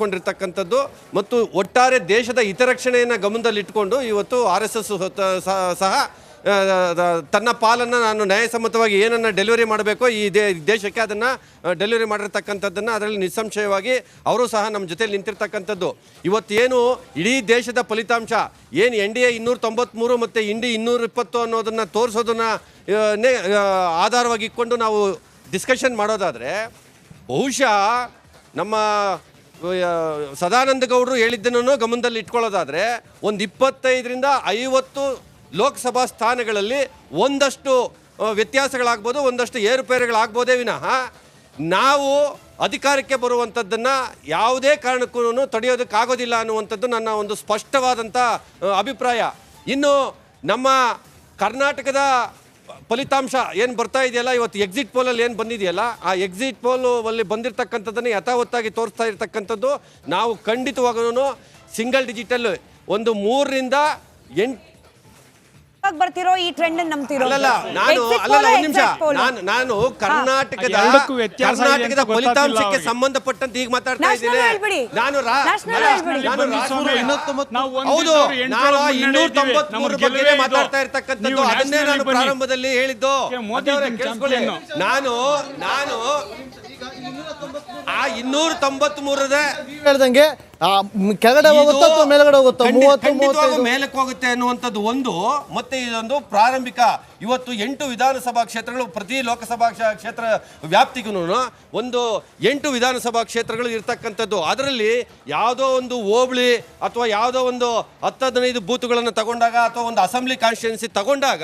ಕೊಂಡಿರ್ತಕ್ಕಂಥದ್ದು ಮತ್ತು ಒಟ್ಟಾರೆ ದೇಶದ ಹಿತರಕ್ಷಣೆಯನ್ನು ಗಮನದಲ್ಲಿಟ್ಟುಕೊಂಡು ಇವತ್ತು ಆರ್ ಎಸ್ ಎಸ್ ಸಹ ತನ್ನ ಪಾಲನ್ನು ನಾನು ನ್ಯಾಯಸಮ್ಮತವಾಗಿ ಏನನ್ನು ಡೆಲಿವರಿ ಮಾಡಬೇಕೋ ಈ ದೇ, ದೇಶಕ್ಕೆ ಅದನ್ನು ಡೆಲಿವರಿ ಮಾಡಿರ್ತಕ್ಕಂಥದ್ದನ್ನು ಅದರಲ್ಲಿ ನಿಸ್ಸಂಶಯವಾಗಿ ಅವರು ಸಹ ನಮ್ಮ ಜೊತೆಯಲ್ಲಿ ನಿಂತಿರ್ತಕ್ಕಂಥದ್ದು. ಇವತ್ತೇನು ಇಡೀ ದೇಶದ ಫಲಿತಾಂಶ, ಏನು ಎನ್ ಡಿ ಎ ಇನ್ನೂರ ತೊಂಬತ್ತ್ಮೂರು ಮತ್ತು ಇಂಡಿ ಇನ್ನೂರ ಇಪ್ಪತ್ತು ಅನ್ನೋದನ್ನು ತೋರಿಸೋದನ್ನು ಆಧಾರವಾಗಿ ಇಟ್ಕೊಂಡು ನಾವು ಡಿಸ್ಕಷನ್ ಮಾಡೋದಾದರೆ ಬಹುಶಃ ನಮ್ಮ ಸದಾನಂದ ಗೌಡರು ಹೇಳಿದ್ದನ್ನು ಗಮನದಲ್ಲಿ ಇಟ್ಕೊಳ್ಳೋದಾದರೆ ಒಂದು ಇಪ್ಪತ್ತೈದರಿಂದ ಐವತ್ತು ಲೋಕಸಭಾ ಸ್ಥಾನಗಳಲ್ಲಿ ಒಂದಷ್ಟು ವ್ಯತ್ಯಾಸಗಳಾಗ್ಬೋದು, ಒಂದಷ್ಟು ಏರುಪೇರುಗಳಾಗ್ಬೋದೇ ವಿನಃ ನಾವು ಅಧಿಕಾರಕ್ಕೆ ಬರುವಂಥದ್ದನ್ನು ಯಾವುದೇ ಕಾರಣಕ್ಕೂ ತಡೆಯೋದಕ್ಕಾಗೋದಿಲ್ಲ ಅನ್ನುವಂಥದ್ದು ನನ್ನ ಒಂದು ಸ್ಪಷ್ಟವಾದಂಥ ಅಭಿಪ್ರಾಯ. ಇನ್ನು ನಮ್ಮ ಕರ್ನಾಟಕದ ಫಲಿತಾಂಶ ಏನು ಬರ್ತಾ ಇದೆಯಲ್ಲ, ಇವತ್ತು ಎಕ್ಸಿಟ್ ಪೋಲಲ್ಲಿ ಏನು ಬಂದಿದೆಯಲ್ಲ, ಆ ಎಕ್ಸಿಟ್ ಪೋಲು ಅಲ್ಲಿ ಬಂದಿರತಕ್ಕಂಥದ್ದನ್ನು ಯಥಾವತ್ತಾಗಿ ತೋರಿಸ್ತಾ ಇರತಕ್ಕಂಥದ್ದು ನಾವು ಖಂಡಿತವಾಗೂ ಸಿಂಗಲ್ ಡಿಜಿಟಲ್ ಒಂದು ಮೂರರಿಂದ ಎಂಟು ಬರ್ತಿರೋ ಈ ಟ್ರೆಂಡ್ ನಂಬ್ತಿರೋ ಅಲ್ಲಲ್ಲ ನಾನು ಅಲ್ಲಲ್ಲ ಒಂದು ನಿಮಿಷ ನಾನು ನಾನು ಕರ್ನಾಟಕದ ಎರಡಕ್ಕೂ ವ್ಯತ್ಯಾಸ ಇದೆ ಕರ್ನಾಟಕದ ಫಲಿತಾಂಶಕ್ಕೆ. ಸಂಬಂಧಪಟ್ಟಂತೆ ಈಗ ಮಾತಾಡ್ತಾ National ಇದ್ದೀನಿ ಹೇಳ್ಬಿಡಿ. ನಾನು ರಾ- National ನಾನು- ಹೇಳ್ಬಿಡಿ. ನಾನು ಬನ್ನಿ ರಾಷ್ಟ್ರ- ಸ್ವಾಮಿ. ಇನ್ನೂತ್ತೊಂಬತ್ತು- ನಾವು ಒಂದು ಹೌದು ಸಾವಿರದ ಎಂಟುನೂರ ನಾನು ಮುನ್ನಡೆ ಇನ್ನೂರ ಇದ್ದೀವಿ. ತೊಂಬತ್ಮೂರು ನಮ್ಮ ಬಗ್ಗೆನೇ ಗೆಲುವೇ ಇದು. ಮಾತಾಡ್ತಾ ಇರ್ತಕ್ಕಂಥದ್ದು ನೀವು ಅದನ್ನೇ ನಾನು. ಪ್ರಾರಂಭದಲ್ಲಿ ಹೇಳಿದ್ದು ಮೋದಿ ಕೇಳಿಸ್ಕೊಳ್ಳಿ. champion. ನಾನು ನಾನು ಆ ಇನ್ನೂರ ತೊಂಬತ್ ಮೂರದೇ ನೀವ್ ಹೇಳ್ದಂಗೆ ಆ, ಮ್, ಕೆಳಗಡೆ ಹೋಗುತ್ತಾ ಅಥವಾ ಮೇಲ್ಗಡೆ ಹೋಗುತ್ತಾ? ಮೂವತ್ತು ಖಂಡಿತವಾಗೂ ಮೂವತ್ತೈದು ಮೇಲಕ್ಕೆ ಹೋಗುತ್ತೆ ಅನ್ನುವಂಥದ್ದು ಒಂದು ಮತ್ತೆ ಇದೊಂದು ಪ್ರಾರಂಭಿಕ. ಇವತ್ತು ಎಂಟು ವಿಧಾನಸಭಾ ಕ್ಷೇತ್ರಗಳು ಪ್ರತಿ ಲೋಕಸಭಾ ಕ್ಷ- ಕ್ಷೇತ್ರ ವ್ಯಾಪ್ತಿಗೂ ಒಂದು ಎಂಟು ವಿಧಾನಸಭಾ ಕ್ಷೇತ್ರಗಳು ಇರ್ತಕ್ಕಂಥದ್ದು. ಅದರಲ್ಲಿ ಯಾವುದೋ ಒಂದು ಹೋಬಳಿ ಅಥವಾ ಯಾವುದೋ ಒಂದು ಹತ್ತು ಹದಿನೈದು ಬೂತ್ಗಳನ್ನು ತಗೊಂಡಾಗ ಅಥವಾ ಒಂದು ಅಸೆಂಬ್ಲಿ ಕಾನ್ಸ್ಟಿಟ್ಯೂನ್ಸಿ ತಗೊಂಡಾಗ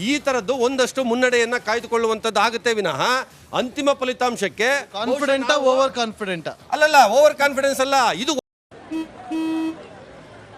ಈ ಥರದ್ದು ಒಂದಷ್ಟು ಮುನ್ನಡೆಯನ್ನು ಕಾಯ್ದುಕೊಳ್ಳುವಂಥದ್ದು ಆಗುತ್ತೆ ವಿನಃ. ಅಂತಿಮ ಫಲಿತಾಂಶಕ್ಕೆ ಕಾನ್ಫಿಡೆಂಟಾ ಓವರ್ ಕಾನ್ಫಿಡೆಂಟಾ ಅಲ್ಲಲ್ಲ ಓವರ್ ಕಾನ್ಫಿಡೆನ್ಸ್ ಅಲ್ಲ. ಇದು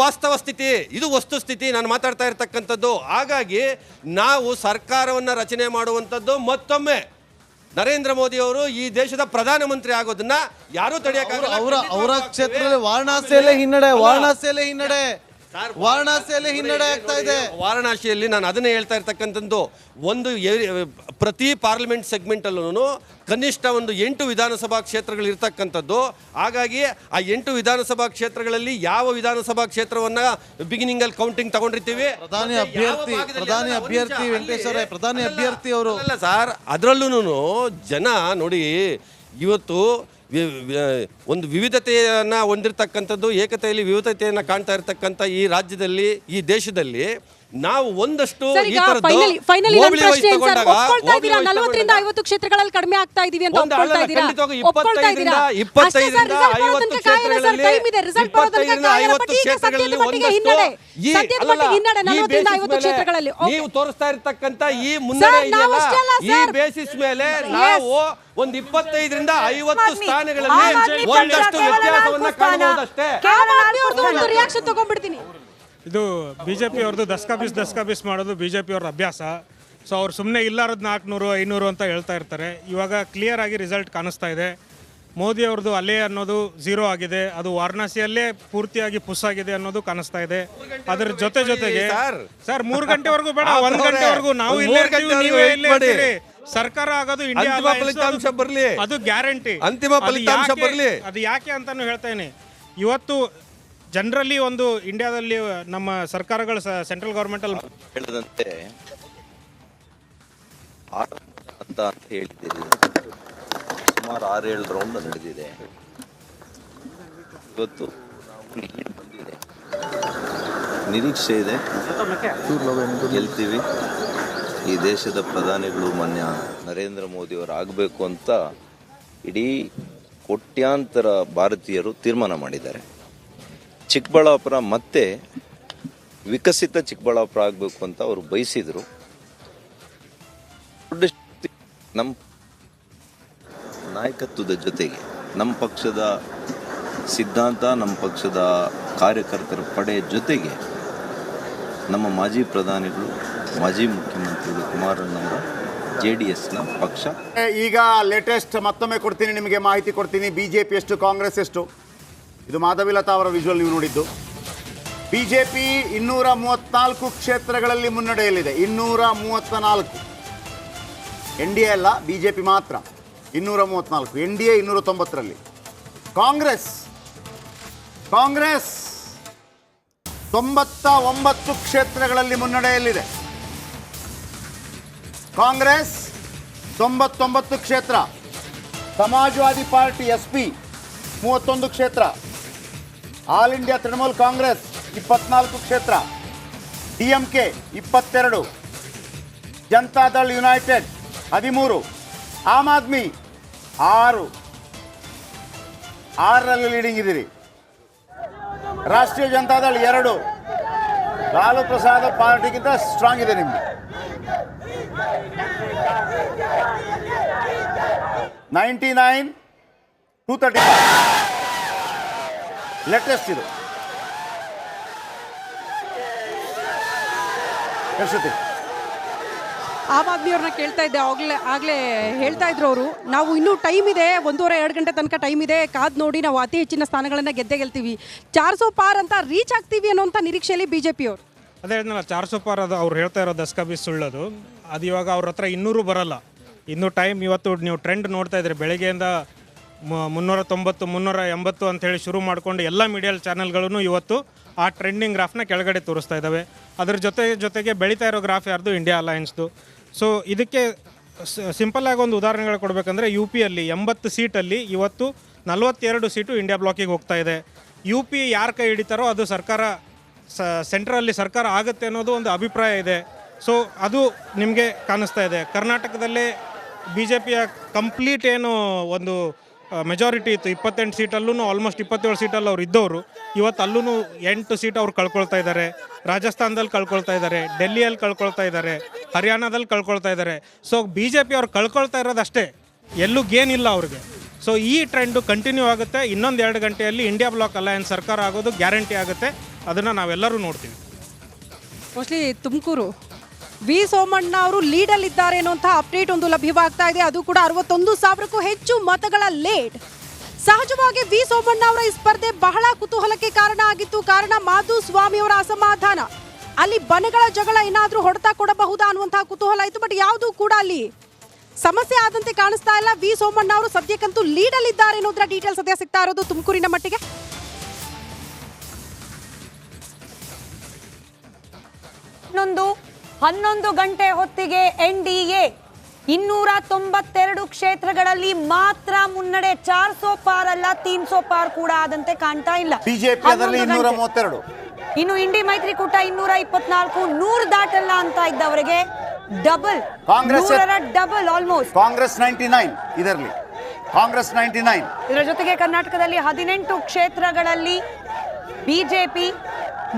ವಾಸ್ತವ ಸ್ಥಿತಿ ಇದು ವಸ್ತುಸ್ಥಿತಿ ನಾನು ಮಾತಾಡ್ತಾ ಇರ್ತಕ್ಕಂಥದ್ದು. ಹಾಗಾಗಿ ನಾವು ಸರ್ಕಾರವನ್ನು ರಚನೆ ಮಾಡುವಂಥದ್ದು ಮತ್ತೊಮ್ಮೆ. ನರೇಂದ್ರ ಮೋದಿ ಅವರು ಈ ದೇಶದ ಪ್ರಧಾನಮಂತ್ರಿ ಆಗೋದನ್ನ ಯಾರೂ ತಡೆಯಕ್ಕಾಗಲ್ಲ ಅವರ ಅವರ ಕ್ಷೇತ್ರದಲ್ಲಿ ವಾರಣಾಸಿಯಲ್ಲೇ ಹಿನ್ನಡೆ ವಾರಣಾಸಿಯಲ್ಲೇ ಹಿನ್ನಡೆ. ವಾರಣಾಸಿಯಲ್ಲೇ ಹಿನ್ನಡೆ ಆಗ್ತಾ ಇದೆ. ವಾರಣಾಸಿಯಲ್ಲಿ ನಾನು ಅದನ್ನೇ ಹೇಳ್ತಾ ಇರ್ತಕ್ಕಂಥದ್ದು ಒಂದು ಪ್ರತಿ ಪಾರ್ಲಿಮೆಂಟ್ ಸೆಗ್ಮೆಂಟಲ್ಲೂ ಕನಿಷ್ಠ ಒಂದು ಎಂಟು ವಿಧಾನಸಭಾ ಕ್ಷೇತ್ರಗಳು ಇರ್ತಕ್ಕಂಥದ್ದು ಹಾಗಾಗಿ ಆ ಎಂಟು ವಿಧಾನಸಭಾ ಕ್ಷೇತ್ರಗಳಲ್ಲಿ ಯಾವ ವಿಧಾನಸಭಾ ಕ್ಷೇತ್ರವನ್ನ ಬಿಗಿನಿಂಗ್ ಅಲ್ಲಿ ಕೌಂಟಿಂಗ್ ತಗೊಂಡಿರ್ತೀವಿ? ಪ್ರಧಾನಿ ಅಭ್ಯರ್ಥಿ ಪ್ರಧಾನಿ ಅಭ್ಯರ್ಥಿ ನಿಮಿಷ, ವೆಂಕಟೇಶ್ ಅವರೇ ಅಲ್ಲಿ- ಪ್ರಧಾನಿ ಅಭ್ಯರ್ಥಿ ಅವರು. ಅಲ್ಲ ಸರ್ ಅದರಲ್ಲೂ ಜನ ನೋಡಿ ಇವತ್ತು ಒಂದು ವಿವಿಧತೆಯನ್ನು ಹೊಂದಿರತಕ್ಕಂಥದ್ದು ಏಕತೆಯಲ್ಲಿ ವಿವಿಧತೆಯನ್ನು ಕಾಣ್ತಾ ಇರತಕ್ಕಂಥ ಈ ರಾಜ್ಯದಲ್ಲಿ ಈ ದೇಶದಲ್ಲಿ ನಾವು ಒಂದಷ್ಟು ಈ ಹೋಬಳಿ ತಗೊಂಡಾಗ, ಹೋಬಳಿ ನಲವತ್ತರಿಂದ ತಗೊಂಡಾಗ ಐವತ್ತು ಕ್ಷೇತ್ರಗಳಲ್ಲಿ ಕಡಿಮೆ ಆಗ್ತಾ ಇದೀವಿ ಅಂತ ಒಂದು ಒಪ್ಕೊಳ್ತಾ ಅಲ್ಲ, ಇದ್ದೀರಾ ಖಂಡಿತವಾಗಿ ಒಪ್ಕೊಳ್ತಾ ಇದ್ದೀರಾ ಇಪ್ಪತ್ತೈದರಿಂದ ಅಷ್ಟೇ ಸರ್, result ಐವತ್ತು ಬರೋ ತನಕ ಸರ್, ಕ್ಷೇತ್ರಗಳಲ್ಲಿ time ಇದೆ ರಿಸಲ್ಟ್ ಬರೋ ತನಕ ಇಪ್ಪತ್ತೈದರಿಂದ ಕಾಯೋಣ ಐವತ್ತು ಬಟ್ ಈಗ ಸದ್ಯದ ಕ್ಷೇತ್ರಗಳಲ್ಲಿ ಮಟ್ಟಿಗೆ ಒಂದಷ್ಟು ಹಿನ್ನಡೆ ಈ ಸದ್ಯದ ಅಲ್ಲಲ್ಲ, ಮಟ್ಟಿಗೆ ಹಿನ್ನಡೆ ಈ ನಲವತ್ತರಿಂದ basis ಐವತ್ತು ಮೇಲೆ ಕ್ಷೇತ್ರಗಳಲ್ಲಿ Okay. ನೀವು ತೋರಿಸ್ತಾ ಇರ್ತಕ್ಕಂಥ ಈ ಮುನ್ನಡೆ ಸರ್, ನಾವು ಇದೆಯಲ್ಲ ಅಷ್ಟೇ ಅಲ್ಲ, ಈ ಸರ್. ಬೇಸಿಸ್ ಮೇಲೆ ನಾವು ಒಂದ್ ಇಪ್ಪತ್ತೈದರಿಂದ ಐವತ್ತು ಆದ್ಮಿ- ಸ್ಥಾನಗಳಲ್ಲಿ ಆಮ್ ಆದ್ಮಿ ಪಕ್ಷ ಒಂದಷ್ಟು ಕೇವಲ ವ್ಯತ್ಯಾಸವನ್ನ ನಾಲ್ಕು ಸ್ಥಾನ. ಕಾಣಬಹುದಷ್ಟೇ ಕೇವಲ ಆಮ್ ಆದ್ಮಿ ಅವ್ರದ್ದು ಒಂದು ಸ್ಥಾನ. ರಿಯಾಕ್ಷನ್ ತಗೊಂಡ್ಬಿಡ್ತೀನಿ ಇದು ಬಿ ಜೆ ದಸ್ಕಾ ಬಿಸ್ ದಸ್ಕಾ ಬಿಸ್ ಮಾಡೋದು ಬಿಜೆಪಿ ಅವ್ರ ಅಭ್ಯಾಸ. ಸೊ ಅವ್ರು ಸುಮ್ಮನೆ ಇಲ್ಲಾರದ್ ನಾಲ್ಕುನೂರು ಐನೂರು ಅಂತ ಹೇಳ್ತಾ ಇರ್ತಾರೆ. ಇವಾಗ ಕ್ಲಿಯರ್ ಆಗಿ ರಿಸಲ್ಟ್ ಕಾಣಿಸ್ತಾ ಇದೆ. ಮೋದಿ ಅವ್ರದ್ದು ಅಲ್ಲೇ ಅನ್ನೋದು ಝೀರೋ ಆಗಿದೆ. ಅದು ವಾರಣಾಸಿಯಲ್ಲೇ ಪೂರ್ತಿಯಾಗಿ ಪುಸ್ ಆಗಿದೆ ಅನ್ನೋದು ಕಾಣಿಸ್ತಾ ಇದೆ. ಅದ್ರ ಜೊತೆ ಜೊತೆಗೆ ಸರ್. ಮೂರು ಗಂಟೆವರೆಗೂ ಬೇಡ ಒಂದು. ಗಂಟೆವರೆಗೂ ನಾವು ಇಲ್ಲೇ. ಸರ್ಕಾರ ಆಗೋದು ಇಂಡಿಯಾ ಫಲಿತಾಂಶ ಅದು- ಅದು ಗ್ಯಾರಂಟಿ ಅಂತಿಮ ಫಲಿತಾಂಶ ಬರಲಿ. ಅದು ಯಾಕೆ ಅಂತಾನು ಹೇಳ್ತಾ ಇವತ್ತು ಜನರಲಿ ಒಂದು ಇಂಡಿಯಾದಲ್ಲಿ ನಮ್ಮ ಸರ್ಕಾರಗಳು ಸೆಂಟ್ರಲ್ ಗೌರ್ಮೆಂಟ್ ಅಲ್ಲಿ ಹೇಳಿದಂತೆ ಆರು ಅಂತ ಹೇಳಿದ್ದೀರಿ. ಸುಮಾರು ಆರೇಳು ರೌಂಡ್ ನಡೆದಿದೆ. ಇವತ್ತು ನಿರೀಕ್ಷೆ ಇದೆ. ಗೆಲ್ತೀವಿ. ಈ ದೇಶದ ಪ್ರಧಾನಿಗಳು ಮಾನ್ಯ ನರೇಂದ್ರ ಮೋದಿಯವರು ಆಗಬೇಕು ಅಂತ ಇಡೀ ಕೋಟ್ಯಾಂತರ ಭಾರತೀಯರು ತೀರ್ಮಾನ ಮಾಡಿದ್ದಾರೆ. ಚಿಕ್ಕಬಳ್ಳಾಪುರ ಮತ್ತೆ ವಿಕಸಿತ ಚಿಕ್ಕಬಳ್ಳಾಪುರ ಆಗಬೇಕು ಅಂತ ಅವರು ಬಯಸಿದ್ರು. ನಮ್ಮ ನಾಯಕತ್ವದ ಜೊತೆಗೆ ನಮ್ಮ ಪಕ್ಷದ ಸಿದ್ಧಾಂತ ನಮ್ಮ ಪಕ್ಷದ ಕಾರ್ಯಕರ್ತರ ಪಡೆ ಜೊತೆಗೆ ನಮ್ಮ ಮಾಜಿ ಪ್ರಧಾನಿಗಳು, ಮಾಜಿ ಮುಖ್ಯಮಂತ್ರಿಗಳು ಕುಮಾರಣ್ಣವರ ಜೆ ಡಿ ಎಸ್ನ ಪಕ್ಷ. ಈಗ ಲೇಟೆಸ್ಟ್ ಮತ್ತೊಮ್ಮೆ ಕೊಡ್ತೀನಿ, ನಿಮಗೆ ಮಾಹಿತಿ ಕೊಡ್ತೀನಿ. ಬಿ ಜೆ ಪಿ ಎಷ್ಟು, ಕಾಂಗ್ರೆಸ್ ಎಷ್ಟು? ಇದು ಮಾಧವಿಲತಾ ಅವರ ವಿಜುವಲ್ ನೀವು ನೋಡಿದ್ದು. ಬಿ ಜೆ ಪಿ ಇನ್ನೂರ ಮೂವತ್ನಾಲ್ಕು ಕ್ಷೇತ್ರಗಳಲ್ಲಿ ಮುನ್ನಡೆಯಲ್ಲಿದೆ. ಇನ್ನೂರ ಮೂವತ್ತ ನಾಲ್ಕು ಎನ್ ಡಿ ಎ ಅಲ್ಲ ಬಿ ಜೆ ಪಿ ಮಾತ್ರ. ಇನ್ನೂರ ಮೂವತ್ನಾಲ್ಕು. ಎನ್ ಡಿ ಎ ಇನ್ನೂರ ತೊಂಬತ್ತರಲ್ಲಿ. ಕಾಂಗ್ರೆಸ್. ಕಾಂಗ್ರೆಸ್ ತೊಂಬತ್ತ ಒಂಬತ್ತು ಕ್ಷೇತ್ರಗಳಲ್ಲಿ ಮುನ್ನಡೆಯಲ್ಲಿದೆ. ಕಾಂಗ್ರೆಸ್ ತೊಂಬತ್ತೊಂಬತ್ತು ಕ್ಷೇತ್ರ. ಸಮಾಜವಾದಿ ಪಾರ್ಟಿ ಎಸ್ ಪಿ ಮೂವತ್ತೊಂದು ಕ್ಷೇತ್ರ. ಆಲ್ ಇಂಡಿಯಾ ತೃಣಮೂಲ್ ಕಾಂಗ್ರೆಸ್, ಇಪ್ಪತ್ನಾಲ್ಕು ಕ್ಷೇತ್ರ. ಡಿ ಎಂ ಕೆ ಇಪ್ಪತ್ತೆರಡು ಜನತಾದಳ್ ಯುನೈಟೆಡ್, ಹದಿಮೂರು. ಆಮ್ ಆದ್ಮಿ, ಆರು. ಆರರಲ್ಲಿ ಲೀಡಿಂಗ್ ಇದ್ದೀರಿ. ರಾಷ್ಟ್ರೀಯ ಜನತಾದಳ್ ಎರಡು. ಲಾಲು ಪ್ರಸಾದ್ ಪಾರ್ಟಿಗಿಂತ ಸ್ಟ್ರಾಂಗ್ ಇದೆ ನಿಮ್ಗೆ ninety nine, two thirty latest ಇದು ಆಮ್ ಆದ್ಮಿ ಅವ್ರನ್ನ ಕೇಳ್ತಾ ಇದ್ದೆ. ಆಗ್ಲೇ ಆಗ್ಲೇ ಹೇಳ್ತಾ ಇದ್ರು ಅವರು. ನಾವು ಇನ್ನೂ ಟೈಮ್ ಇದೆ. ಒಂದೂವರೆ ಎರಡು ಗಂಟೆ ತನಕ ಟೈಮ್ ಇದೆ. ಕಾದ್ ನೋಡಿ ನಾವು ಅತಿ ಹೆಚ್ಚಿನ ಸ್ಥಾನಗಳನ್ನ ಗೆದ್ದೆ ಗೆಲ್ತೀವಿ. ಚಾರ್ ಸೋ ಪಾರ್ ಅಂತ ರೀಚ್ ಆಗ್ತೀವಿ ಅನ್ನೋಂಥ ನಿರೀಕ್ಷೆಯಲ್ಲಿ ಬಿಜೆಪಿ ಅವರು ಅದೇ ಹೇಳಿದ್ನಲ್ಲ ಚಾರ್ ಸೋ ಪಾರ್ ಅದು ಅವ್ರು ಹೇಳ್ತಾ ಇರೋ ದಸ್ಕ ಬಿ ಸುಳ್ಳೋದು. ಅದು ಇವಾಗ ಅವ್ರ ಹತ್ರ ಇನ್ನೂರು ಬರಲ್ಲ. ಇನ್ನೂ ಟೈಮ್ ಇವತ್ತು ನೀವು ಟ್ರೆಂಡ್ ನೋಡ್ತಾ ಇದ್ರೆ. ಬೆಳಗ್ಗೆಯಿಂದ ಮುನ್ನೂರ ತೊಂಬತ್ತು, ಮುನ್ನೂರ ಎಂಬತ್ತು ಅಂಥೇಳಿ ಶುರು ಮಾಡಿಕೊಂಡು ಎಲ್ಲ ಮೀಡಿಯಲ್ ಚಾನಲ್ಗಳೂ ಇವತ್ತು ಆ ಟ್ರೆಂಡಿಂಗ್ ಗ್ರಾಫ್ನ ಕೆಳಗಡೆ ತೋರಿಸ್ತಾ ಇದ್ದಾವೆ. ಅದ್ರ ಜೊತೆ, ಜೊತೆಗೆ ಬೆಳೀತಾ ಇರೋ ಗ್ರಾಫ್ ಯಾರ್ದು? ಇಂಡಿಯಾ ಅಲಯನ್ಸ್ದು. ಸೊ ಇದಕ್ಕೆ ಸಿಂಪಲ್ ಆಗಿ ಒಂದು ಉದಾಹರಣೆಗಳು ಕೊಡಬೇಕಂದ್ರೆ ಯು ಪಿಯಲ್ಲಿ ಎಂಬತ್ತು ಸೀಟಲ್ಲಿ ಇವತ್ತು ನಲವತ್ತೆರಡು ಸೀಟು ಇಂಡಿಯಾ ಬ್ಲಾಕಿಗೆ ಹೋಗ್ತಾ ಇದೆ. ಯು ಪಿ ಯಾರ ಕೈ ಹಿಡಿತಾರೋ ಅದು ಸರ್ಕಾರ, ಸ ಸೆಂಟ್ರಲ್ಲಿ ಸರ್ಕಾರ ಆಗುತ್ತೆ ಅನ್ನೋದು ಒಂದು ಅಭಿಪ್ರಾಯ ಇದೆ. ಸೊ ಅದು ನಿಮಗೆ ಕಾಣಿಸ್ತಾ ಇದೆ. ಕರ್ನಾಟಕದಲ್ಲೇ ಬಿ ಜೆ ಪಿಯ ಕಂಪ್ಲೀಟ್ ಏನು ಒಂದು ಮೆಜಾರಿಟಿ ಇತ್ತು. ಇಪ್ಪತ್ತೆಂಟು ಸೀಟಲ್ಲೂ ಆಲ್ಮೋಸ್ಟ್ ಇಪ್ಪತ್ತೇಳು ಸೀಟಲ್ಲಿ ಅವ್ರು ಇದ್ದವರು ಇವತ್ತು ಅಲ್ಲೂ ಎಂಟು ಸೀಟ್ ಅವ್ರು ಕಳ್ಕೊಳ್ತಾ ಇದ್ದಾರೆ. ರಾಜಸ್ಥಾನದಲ್ಲಿ ಕಳ್ಕೊಳ್ತಾ ಇದ್ದಾರೆ. ಡೆಲ್ಲಿಯಲ್ಲಿ ಕಳ್ಕೊಳ್ತಾ ಇದ್ದಾರೆ. ಹರಿಯಾಣದಲ್ಲಿ ಕಳ್ಕೊಳ್ತಾ ಇದ್ದಾರೆ. ಸೊ ಬಿ ಜೆ ಪಿ ಅವ್ರು ಕಳ್ಕೊಳ್ತಾ ಇರೋದಷ್ಟೇ. ಎಲ್ಲೂ ಗೇನಿಲ್ಲ ಅವ್ರಿಗೆ. ಸೊ ಈ ಟ್ರೆಂಡು ಕಂಟಿನ್ಯೂ ಆಗುತ್ತೆ. ಇನ್ನೊಂದು ಎರಡು ಗಂಟೆಯಲ್ಲಿ ಇಂಡಿಯಾ ಬ್ಲಾಕ್ ಅಲಯನ್ಸ್ ಸರ್ಕಾರ ಆಗೋದು ಗ್ಯಾರಂಟಿ ಆಗುತ್ತೆ. ಅದನ್ನು ನಾವೆಲ್ಲರೂ ನೋಡ್ತೀವಿ. ಮೋಸ್ಟ್ಲಿ ತುಮಕೂರು. ವಿ ಸೋಮಣ್ಣ ಅವರು ಲೀಡಲ್ಲಿದ್ದಾರೆ ಅನ್ನುವಂಥ ಅಪ್ಡೇಟ್ ಒಂದು ಲಭ್ಯವಾಗ್ತಾ ಇದೆ. ಅದು ಕೂಡ ಅರವತ್ತೊಂದು ಸಾವಿರಕ್ಕೂ ಹೆಚ್ಚು ಮತಗಳ ಲೇಟ್ ಸಹಜವಾಗಿ ವಿ ಸೋಮಣ್ಣ ಅವರ ಈ ಸ್ಪರ್ಧೆ ಬಹಳ ಕುತೂಹಲಕ್ಕೆ ಕಾರಣ ಆಗಿತ್ತು. ಕಾರಣ ಮಾಧುಸ್ವಾಮಿ ಅವರ ಅಸಮಾಧಾನ. ಅಲ್ಲಿ ಬನಗಳ ಜಗಳ ಏನಾದರೂ ಹೊಡೆತ ಕೊಡಬಹುದಾ ಅನ್ನುವಂತಹ ಕುತೂಹಲ ಇತ್ತು. ಬಟ್ ಯಾವುದೂ ಕೂಡ ಅಲ್ಲಿ ಸಮಸ್ಯೆ ಆದಂತೆ ಕಾಣಿಸ್ತಾ ಇಲ್ಲ. ವಿ ಸೋಮಣ್ಣ ಅವರು ಸದ್ಯಕ್ಕಂತೂ ಲೀಡಲ್ಲಿದ್ದಾರೆ ಅನ್ನೋದ್ರ ಡೀಟೇಲ್ಸ್ ಸದ್ಯ ಸಿಗ್ತಾ ಇರೋದು ತುಮಕೂರಿನ ಮಟ್ಟಿಗೆ. ಹನ್ನೊಂದು ಹನ್ನೊಂದು ಗಂಟೆ ಹೊತ್ತಿಗೆ ಎನ್ ಡಿ ಎ ಇನ್ನೂರ ತೊಂಬತ್ತೆರಡು ಕ್ಷೇತ್ರಗಳಲ್ಲಿ ಮಾತ್ರ ಮುನ್ನಡೆ ಚಾರ್ ಸೋ ಪಾರ್ ಅಲ್ಲ ತೀನ್ ಸೋ ಪಾರ್ ಕೂಡ ಆದಂತೆ ಕಾಣ್ತಾ ಇಲ್ಲ. ಬಿಜೆಪಿ ಇನ್ನು ಇಂಡಿ ಮೈತ್ರಿಕೂಟ ಇನ್ನೂರ ಇಪ್ಪತ್ನಾಲ್ಕು ನೂರು ದಾಟಲ್ಲ ಅಂತ ಇದ್ದವರಿಗೆ double Congress- double almost Congress ninety nine ಇದರಲ್ಲಿ. Congress ninety nine. ಇದರ ಜೊತೆಗೆ ಕರ್ನಾಟಕದಲ್ಲಿ ಹದಿನೆಂಟು ಕ್ಷೇತ್ರಗಳಲ್ಲಿ ಬಿಜೆಪಿ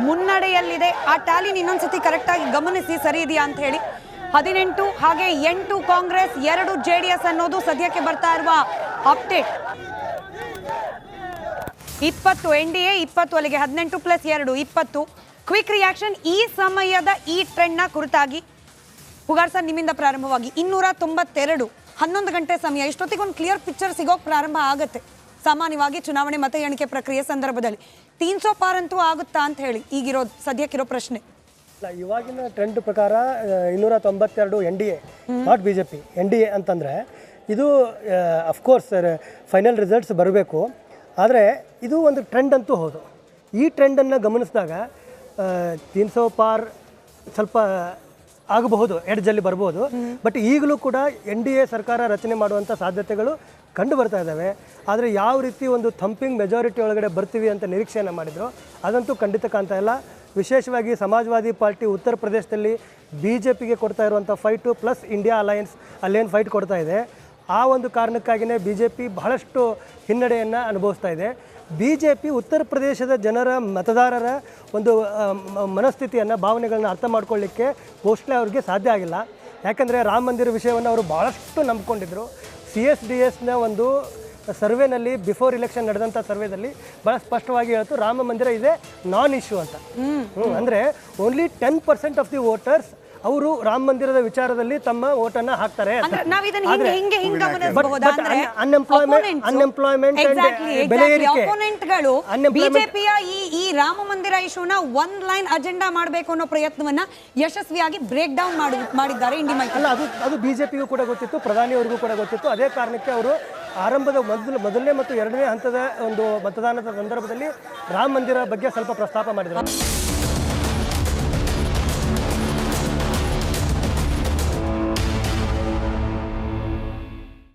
ಮುನ್ನಡೆಯಲ್ಲಿದೆ. ಆ ಟ್ಯಾಲಿನ ಇನ್ನೊಂದ್ಸತಿ ಕರೆಕ್ಟಾಗಿ ಗಮನಿಸಿ, ಸರಿ ಇದೆಯಾ ಅಂತ ಹೇಳಿ. ಹದಿನೆಂಟು ಹಾಗೆ ಎಂಟು ಕಾಂಗ್ರೆಸ್, ಎರಡು ಜೆ ಡಿ ಎಸ್ ಅನ್ನೋದು ಸದ್ಯಕ್ಕೆ ಬರ್ತಾ ಇರುವ ಅಪ್ಡೇಟ್. ಇಪ್ಪತ್ತು, ಎನ್ ಡಿ ಎ ಇಪ್ಪತ್ತು, ಅಲ್ಲಿಗೆ ಹದಿನೆಂಟು ಪ್ಲಸ್ ಎರಡು, ಇಪ್ಪತ್ತು. ಕ್ವಿಕ್ ರಿಯಾಕ್ಷನ್ ಈ ಸಮಯದ ಈ ಟ್ರೆಂಡ್ನ ಕುರಿತಾಗಿ. ಸರ್, ನಿಮ್ಮಿಂದ ಪ್ರಾರಂಭವಾಗಿ ಇನ್ನೂರ ತೊಂಬತ್ತೆರಡು, ಹನ್ನೊಂದು ಗಂಟೆ ಸಮಯ. ಇಷ್ಟೊತ್ತಿಗೆ ಒಂದು ಕ್ಲಿಯರ್ ಪಿಕ್ಚರ್ ಸಿಗೋಕೆ ಪ್ರಾರಂಭ ಆಗುತ್ತೆ. ಸಾಮಾನ್ಯವಾಗಿ ಚುನಾವಣೆ ಮತ ಎಣಿಕೆ ಪ್ರಕ್ರಿಯೆ ಸಂದರ್ಭದಲ್ಲಿ. ತೀನ್ ಸೋ ಪಾರ್ ಅಂತೂ ಆಗುತ್ತಾ ಅಂತ ಹೇಳಿ ಈಗಿರೋ ಸದ್ಯಕ್ಕಿರೋ ಪ್ರಶ್ನೆ. ಇಲ್ಲ, ಇವಾಗಿನ ಟ್ರೆಂಡ್ ಪ್ರಕಾರ ಇನ್ನೂರ ತೊಂಬತ್ತೆರಡು N D A not B J P N D A ಅಂತಂದರೆ ಇದು ಅಫ್ಕೋರ್ಸ್ ಫೈನಲ್ ರಿಸಲ್ಟ್ಸ್ ಬರಬೇಕು. ಆದರೆ ಇದು ಒಂದು ಟ್ರೆಂಡ್ ಅಂತೂ ಹೌದು. ಈ ಟ್ರೆಂಡನ್ನು ಗಮನಿಸಿದಾಗ ತೀನ್ ಸೋ ಪಾರ್ ಸ್ವಲ್ಪ ಆಗಬಹುದು ಎಡ್ಜಲ್ಲಿ ಬರ್ಬೋದು. ಬಟ್ ಈಗಲೂ ಕೂಡ ಎನ್ ಡಿ ಎ ಸರ್ಕಾರ ರಚನೆ ಮಾಡುವಂಥ ಸಾಧ್ಯತೆಗಳು ಕಂಡು ಬರ್ತಾ ಇದ್ದಾವೆ. ಆದರೆ ಯಾವ ರೀತಿ ಒಂದು ಥಂಪಿಂಗ್ ಮೆಜಾರಿಟಿ ಒಳಗಡೆ ಬರ್ತೀವಿ ಅಂತ ನಿರೀಕ್ಷೆಯನ್ನು ಮಾಡಿದ್ರು, ಅದಂತೂ ಖಂಡಿತ ಕಾಣ್ತಾ ಇಲ್ಲ. ವಿಶೇಷವಾಗಿ ಸಮಾಜವಾದಿ ಪಾರ್ಟಿ ಉತ್ತರ ಪ್ರದೇಶದಲ್ಲಿ ಬಿ ಜೆ ಪಿಗೆ ಕೊಡ್ತಾ ಇರುವಂಥ ಫೈಟು ಪ್ಲಸ್ ಇಂಡಿಯಾ ಅಲಯನ್ಸ್ ಅಲ್ಲೇನು ಫೈಟ್ ಕೊಡ್ತಾ ಇದೆ. ಆ ಒಂದು ಕಾರಣಕ್ಕಾಗಿಯೇ ಬಿ ಜೆ ಪಿ ಬಹಳಷ್ಟು ಹಿನ್ನಡೆಯನ್ನು ಅನುಭವಿಸ್ತಾ ಇದೆ. ಬಿ ಜೆ ಪಿ ಉತ್ತರ ಪ್ರದೇಶದ ಜನರ ಮತದಾರರ ಒಂದು ಮನಸ್ಥಿತಿಯನ್ನು, ಭಾವನೆಗಳನ್ನ ಅರ್ಥ ಮಾಡ್ಕೊಳ್ಳಿಕ್ಕೆ ಘೋಷಣೆ ಅವ್ರಿಗೆ ಸಾಧ್ಯ ಆಗಿಲ್ಲ. ಯಾಕಂದರೆ ರಾಮ ಮಂದಿರ ವಿಷಯವನ್ನು ಅವರು ಭಾಳಷ್ಟು ನಂಬ್ಕೊಂಡಿದ್ರು. ಸಿ ಎಸ್ ಡಿ ಎಸ್ನ ಒಂದು ಸರ್ವೆನಲ್ಲಿ ಬಿಫೋರ್ ಇಲೆಕ್ಷನ್ ನಡೆದಂಥ ಸರ್ವೆದಲ್ಲಿ ಭಾಳ ಸ್ಪಷ್ಟವಾಗಿ ಹೇಳ್ತು ರಾಮ ಮಂದಿರ ಇದೆ ನಾನ್ ಇಶ್ಯೂ ಅಂತ. ಹ್ಞೂ ಅಂದ್ರೆ only ten percent of the voters ಅವರು ರಾಮ ಮಂದಿರದ ವಿಚಾರದಲ್ಲಿ ತಮ್ಮ ಓಟನ್ನ ಹಾಕ್ತಾರೆ Exactly, uh, ಬೆಲೆ ಬಿಜೆಪಿಯ ಈ ಈ ರಾಮ ಮಂದಿರ ಇಶ್ಯೂನ ಒಂದ್ ಲೈನ್ ಅಜೆಂಡಾ ಮಾಡಬೇಕು ಅನ್ನೋ ಪ್ರಯತ್ನವನ್ನ ಯಶಸ್ವಿಯಾಗಿ ಬ್ರೇಕ್ ಡೌನ್ ಮಾಡಿ ಮಾಡಿದ್ದಾರೆ ಇಂಡಿ ಅಲ್ಲ ಅದು ಅದು ಬಿಜೆಪಿಗೂ ಕೂಡ ಗೊತ್ತಿತ್ತು ಪ್ರಧಾನಿಯವರಿಗೂ ಕೂಡ ಗೊತ್ತಿತ್ತು. ಅದೇ ಕಾರಣಕ್ಕೆ ಅವರು ಆರಂಭದ ಮೊದಲು ಮೊದಲನೇ ಮತ್ತು ಎರಡನೇ ಹಂತದ ಒಂದು ಮತದಾನದ ಸಂದರ್ಭದಲ್ಲಿ ರಾಮ ಮಂದಿರ ಬಗ್ಗೆ ಸ್ವಲ್ಪ ಪ್ರಸ್ತಾಪ ಮಾಡಿದರು.